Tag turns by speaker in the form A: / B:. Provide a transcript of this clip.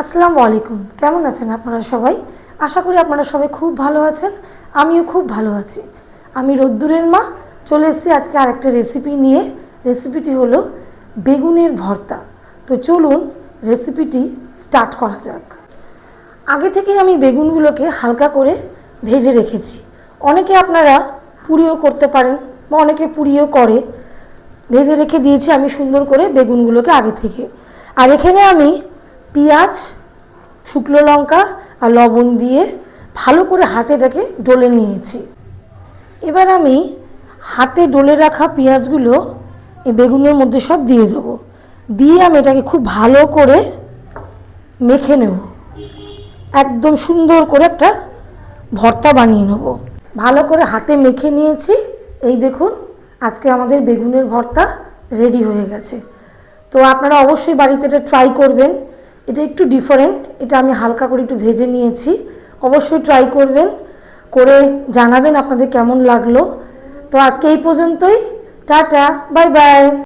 A: আসসালামু আলাইকুম। কেমন আছেন আপনারা সবাই? আশা করি আপনারা সবাই খুব ভালো আছেন, আমিও খুব ভালো আছি। আমি রোদ্দুরের মা, চলে এসেছি আজকে আরেকটা রেসিপি নিয়ে। রেসিপিটি হলো বেগুনের ভর্তা। তো চলুন রেসিপিটি স্টার্ট করা যাক। আগে থেকেই আমি বেগুনগুলোকে হালকা করে ভেজে রেখেছি। অনেকে আপনারা পুরিও করতে পারেন বা অনেকে পুরিও করে। ভেজে রেখে দিয়েছি আমি সুন্দর করে বেগুনগুলোকে আগে থেকে। আর এখানে আমি পেঁয়াজ, শুকনো লঙ্কা আর লবণ দিয়ে ভালো করে হাতে এটাকে ডলে নিয়েছি। এবার আমি হাতে ডলে রাখা পেঁয়াজগুলো এই বেগুনের মধ্যে সব দিয়ে দেবো। দিয়ে আমি এটাকে খুব ভালো করে মেখে নেব। একদম সুন্দর করে একটা ভর্তা বানিয়ে নেব। ভালো করে হাতে মেখে নিয়েছি। এই দেখুন, আজকে আমাদের বেগুনের ভর্তা রেডি হয়ে গেছে। তো আপনারা অবশ্যই বাড়িতে এটা ট্রাই করবেন। এটা একটু ডিফারেন্ট এটা আমি হালকা করে একটু ভেজে নিয়েছি। অবশ্যই ট্রাই করবেন, করে জানাবেন আপনাদের কেমন লাগল। তো আজকে এই পর্যন্তই, টাটা বাই বাই